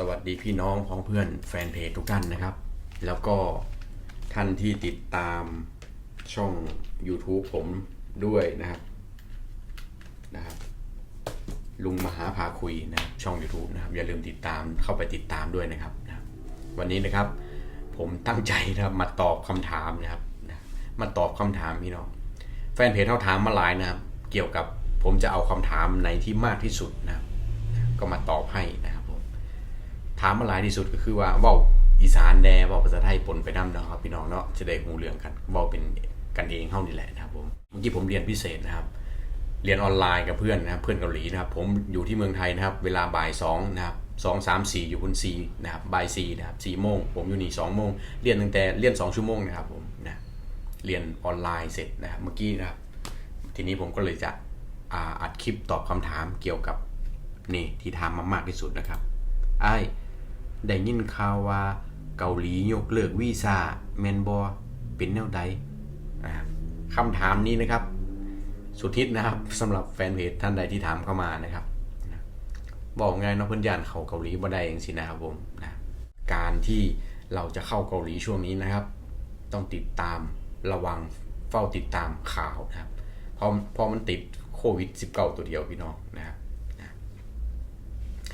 สวัสดีพี่น้องพ้องเพื่อนแฟนเพจทุกท่านนะครับ แล้วก็ท่านที่ติดตามช่อง YouTube ผมด้วยนะครับนะครับลุงมหาพาคุยนะครับช่อง YouTube นะครับอย่าลืมติดตามเข้าไปติดตามด้วยนะครับนะวันนี้นะครับ ผมตั้งใจนะครับมาตอบคำถามนะครับนะมาตอบคำถามพี่น้องแฟนเพจเขาถามมาหลายนะครับ เกี่ยวกับผมจะเอาคำถามในที่มากที่สุดนะครับก็มาตอบให้นะครับ ถามมาหลายที่สุดก็คือว่าว่าอีสานแดว่าภาษาไทยปนไปน้ำเนาะครับพี่น้องเนาะจะได้หูเรื่องกันว่าเป็นกันเองเท่านี้แหละนะครับผมเมื่อกี้ผมเรียนพิเศษนะครับ เรียนออนไลน์กับเพื่อนนะครับเพื่อนเกาหลีนะครับ ผมอยู่ที่เมืองไทยนะครับ เวลาบ่ายสองนะครับสองสามสี่อยู่บนซีนะครับบ่ายสี่นะครับสี่โมงผมอยู่นี่สองโมงเรียนตั้งแต่เรียนสองชั่วโมงนะครับผมนะเรียนออนไลน์เสร็จนะครับเมื่อกี้นะครับ ทีนี้ผมก็เลยจะอัดคลิปตอบคำถามเกี่ยวกับนี่ที่ถามมามากที่สุดนะครับไอ้ ได้ยินข่าวว่าเกาหลียกเลิกวีซ่าแมนบอเป็นแนวใดนะครับคำถามนี้นะครับ สุดทิศนะครับสำหรับแฟนเพจท่านใดที่ถามเข้ามานะครับ บอกไงเนาะเพื่อนยานเขาเกาหลีบ่ได้เองสินะครับผมนะการที่เราจะเข้าเกาหลีช่วงนี้นะครับ ต้องติดตามระวังเฝ้าติดตามข่าวนะครับเพราะเพราะมันติดโควิด -19 ตัวเดียวพี่น้องนะครับ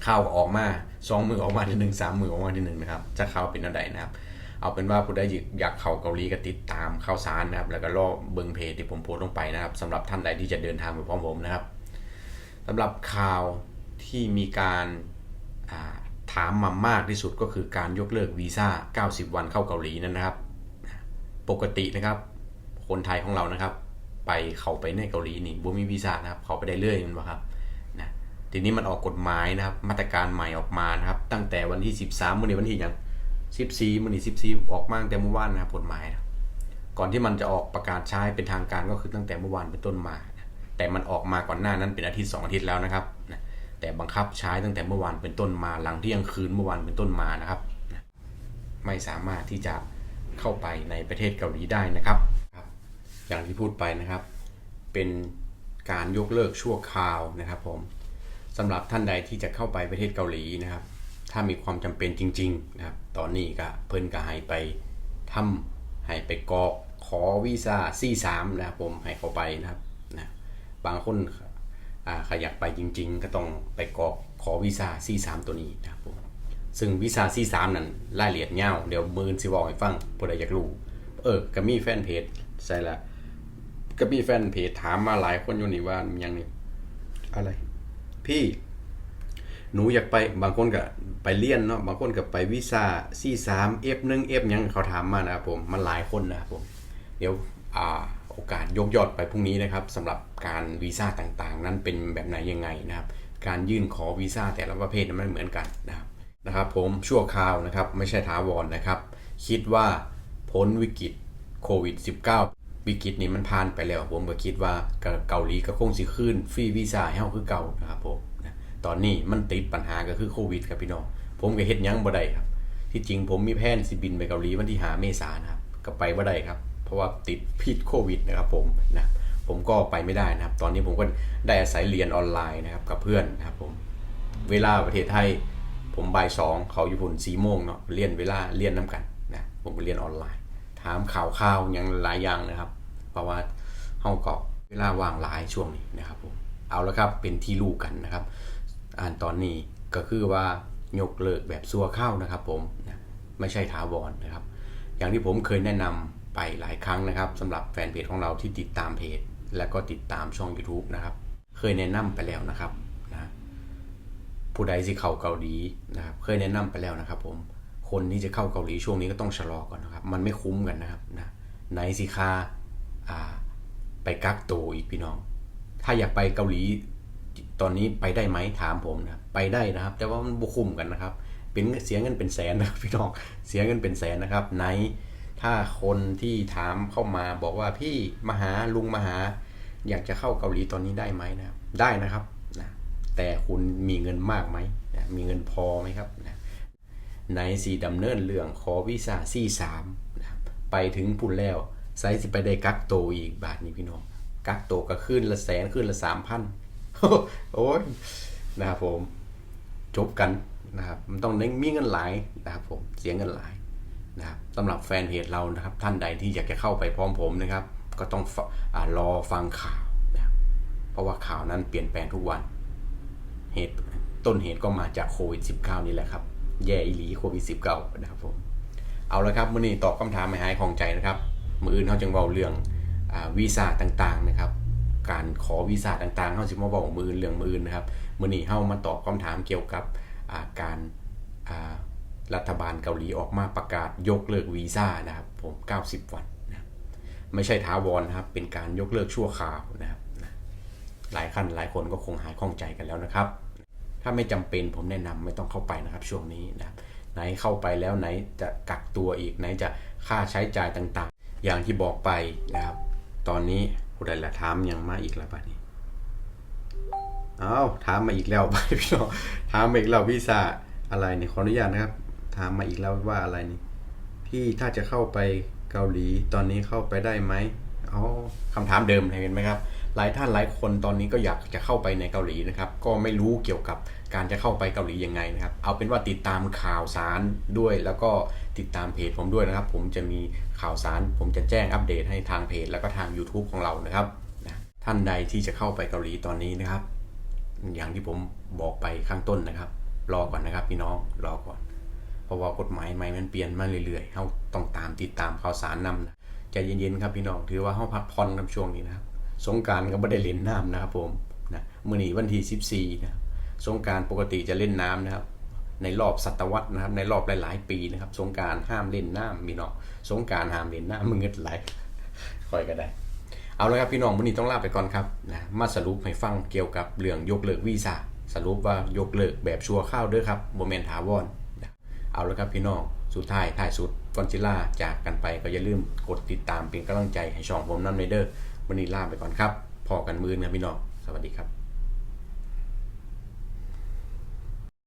ข่าวก็ออกมาสองมือออกมาทีหนึ่งสามมือออกมาทีหนึ่งนะครับจะข่าวเป็นอะไรนะครับ เอาเป็นว่าผู้ใดอยากเข้าเกาหลีก็ติดตามข่าวสารนะครับ แล้วก็รอเบิงเพจที่ผมโพสต์ลงไปนะครับสำหรับท่านใดที่จะเดินทางไปพร้อมผมนะครับสำหรับข่าวที่มีการาถามมามากที่สุดก็คือการยกเลิกวีซ่า 90 วันเข้าเกาหลีนั่นนะครับ ปกตินะครับ คนไทยของเรานะครับ ไปเขาไปในเกาหลีนี่บ่มีวีซ่านะครับ เขาไปได้เรื่อยมันบ่ครับ ทีนี้มันออกกฎหมายนะครับ มาตรการใหม่ออกมานะครับ ตั้งแต่วันที่ 13มื้อนี้วันที่ยัง14มื้อนี้14 ออกมาตั้งแต่เมื่อวานนะครับกฎหมายนะก่อนที่มันจะออกประกาศใช้เป็นทางการก็คือตั้งแต่เมื่อวานเป็นต้นมานะแต่มันออกมาก่อนหน้านั้นเป็นอาทิตย์สองอาทิตย์แล้วนะครับนะแต่บังคับใช้ตั้งแต่เมื่อวานเป็นต้นมา หลังเที่ยงคืนเมื่อวานเป็นต้นมานะครับนะไม่สามารถที่จะเข้าไปในประเทศเกาหลีได้นะครับครับอย่างที่พูดไปนะครับ เป็นการยกเลิกชั่วคราวนะครับผม สำหรับท่านใดที่จะเข้าไปประเทศเกาหลีนะครับ ถ้ามีความจำเป็นจริงๆนะครับ ตอนนี้ก็เพิ่นก็ให้ไปทำให้ไปกรอกขอวีซ่า C3 นะครับผมให้เขาไปนะครับนะบางคนอ่าใครอยากไปจริง ๆ ก็ต้องไปกรอกขอวีซ่า C3 ตัวนี้นะครับผมซึ่งวีซ่า C3 นั้นรายละเอียดยาเดี๋ยวมือนสิบอกให้ฟังผู้ใดอยากรู้เออก็มีแฟนเพจใช่ละก็มีแฟนเพจถามมาหลายคนอยู่นี่ว่ามันยังนี่อะไร พี่หนูอยากไปบางคนก็ไปเรียนเนาะบางคนก็ไปวีซ่า C3 F1 F ยังเขาถามมานะครับผมมันหลายคนนะครับผม เดี๋ยวอ่าโอกาสยกยอดไปพรุ่งนี้นะครับสำหรับการวีซ่าต่างๆ นั้นเป็นแบบไหนยังไงนะครับ การยื่นขอวีซ่าแต่ละประเภทนั้นไม่เหมือนกันนะครับนะครับ ผมชั่วคราวนะครับไม่ใช่ถาวรนะครับ คิดว่าพ้นวิกฤตโควิด -19 วิกฤตนี้มันผ่านไปแล้ว ผมก็คิดว่าเกาหลีก็คงสิขึ้นฟรีวีซ่าให้เฮาคือเก่านะครับผมนะตอนนี้มันติดปัญหาก็คือโควิดครับพี่น้องผมก็เฮ็ดหยังบ่ได้ครับ ที่จริงผมมีแผนสิบินไปเกาหลีวันที่หาเมษานะครับก็ไปบ่ได้ครับ เพราะว่าติดพิษโควิดนะครับผมนะผมก็ไปไม่ได้นะครับ ตอนนี้ผมก็ได้อาศัยเรียนออนไลน์นะครับกับเพื่อนนะครับผมเวลาประเทศไทย ผมบ่ายสองเขาอยู่พุ่นสี่โมงเนาะเรียนเวลาเรียนน้กันนะผมก็เรียนออนไลน์ ถามข่าวข่าวอย่างหลายอย่างนะครับ เพราะว่าเฮาก็เวลาว่างหลายช่วงนี้นะครับผมเอาละครับเป็นที่รู้กันนะครับ อ่านตอนนี้ก็คือว่ายกเลิกแบบซัวเข้านะครับ ผมนะไม่ใช่ถาวรนะครับ อย่างที่ผมเคยแนะนำไปหลายครั้งนะครับสำหรับแฟนเพจของเราที่ติดตามเพจ และก็ติดตามช่อง YouTube นะครับ เคยแนะนำไปแล้วนะครับนะผู้ใดที่เขาเกาหลีนะครับ เคยแนะนำไปแล้วนะครับ ผม คนที่จะเข้าเกาหลีช่วงนี้ก็ต้องชะลอก่อนนะครับ มันไม่คุ้มกันนะครับนะไหนสิคาอ่าไปกักตัวอีกพี่น้อง ถ้าอยากไปเกาหลีตอนนี้ไปได้ไหมถามผมนะไปได้นะครับ แต่ว่ามันบุคุมกันนะครับ เป็นเสียเงินเป็นแสนนะพี่น้องเสียเงินเป็นแสนนะครับไหนถ้าคนที่ถามเข้ามาบอกว่าพี่มหาลุงมหา อยากจะเข้าเกาหลีตอนนี้ได้ไหมนะได้นะครับนะแต่คุณมีเงินมากไหมนะมีเงินพอไหมครับ ในสีดำเนินเรื่องขอวีซ่าซี่สามนะครับไปถึงพุ่นแล้วไซส์สิไปได้กักโตอีกบาทนี้พี่น้อง กักโตก็ขึ้นละแสนขึ้นละสามพันโอ้ยนะครับผมจบกันนะครับมันต้องมีเงินหลายนะครับผมเสียเงินหลายนะครับสำหรับแฟนเพจเรานะครับ ท่านใดที่อยากจะเข้าไปพร้อมผมนะครับ ก็ต้องอรอฟังข่าวนะครับเพราะว่าข่าวนั้นเปลี่ยนแปลงทุกวันเหตุต้นเหตุก็มาจากโควิด -19 นี่แหละครับ แย่อีหลีโควิด -19 นะครับผม เอาละครับมื่อนี้ตอบคำถามไม่หายของใจนะครับ มืออื่นเขาจึงเว้าเรื่องอวีซ่าต่างๆนะครับ การขอวีซ่าต่างๆเขาจะมาบอกมืออื่นเรื่องมืออื่นนะครับมื่อนี้เขามาตอบคำถามเกี่ยวกับาการรัฐบาลเกาหลีออกมาประกาศยกเลิกวีซ่านะครับผม 90 วันนะครับไม่ใช่ท้าวรนะครับ เป็นการยกเลิกชั่วคราวนะครับหลายขั้นหลายคนก็คงหายข้องใจกันแล้วนะครับ ถ้าไม่จำเป็นผมแนะนำไม่ต้องเข้าไปนะครับช่วงนี้นะครับไหนเข้าไปแล้วไหนจะกักตัวอีกไหนจะค่าใช้จ่ายต่างๆ อย่างที่บอกไปนะครับ ตอนนี้ผู้ใดละถามยังมาอีกแล้วบ้านี้เอาถามมาอีกแล้วไปพี่น้องถามมาอีกแล้ววีซ่าอะไรเนี่ยขออนุญาตนะครับ ถามมาอีกแล้วว่าอะไรนี่พี่ถ้าจะเข้าไปเกาหลีตอนนี้เข้าไปได้ไหมอ๋อคำถามเดิมเห็นไหมครับ หลายท่านหลายคนตอนนี้ก็อยากจะเข้าไปในเกาหลีนะครับ ก็ไม่รู้เกี่ยวกับการจะเข้าไปเกาหลียังไงนะครับ เอาเป็นว่าติดตามข่าวสารด้วย แล้วก็ติดตามเพจผมด้วยนะครับ ผมจะมีข่าวสาร ผมจะแจ้งอัปเดตให้ทางเพจ แล้วก็ทาง YouTube ของเรานะครับนะท่านใดที่จะเข้าไปเกาหลีตอนนี้นะครับ อย่างที่ผมบอกไปข้างต้นนะครับ รอก่อนนะครับ พี่น้องรอก่อน เพราะว่ากฎหมายใหม่มันเปลี่ยนมาเรื่อยๆเราต้องตามติดตามข่าวสารนำนะใจเย็นๆครับพี่น้องถือว่าเราพักผ่อนกับช่วงนี้นะครับ สงการก็ไม่ได้เล่นน้ำนะครับผมนะมื่อนี้วันที่14นะครับสงการปกติจะเล่นน้ำนะครับ ในรอบศตวรรษนะครับในรอบหลาย ๆ ปีนะครับ สงการห้ามเล่นน้ำมีเนาะสงการห้ามเล่นน้ำมึงเงิดไหลคอยก็ได้ เอาละครับพี่น้องวันนี้ต้องลาไปก่อนครับนะมาสรุปให้ฟังเกี่ยวกับเรื่องยกเลิกวีซ่าสรุปว่ายกเลิกแบบชัวร์ข้าวด้อครับโมเมนถาวรนะเอาละครับพี่น้องสุดท้ายท้ายสุดกอนจิล่าจากกันไปก็อย่าลืมกดติดตามเป็นกำลังใจให้ช่องผมนั่นเด้อ วันนี้ลาไปก่อนครับพอกันมือนะพี่น้องสวัสดีครับ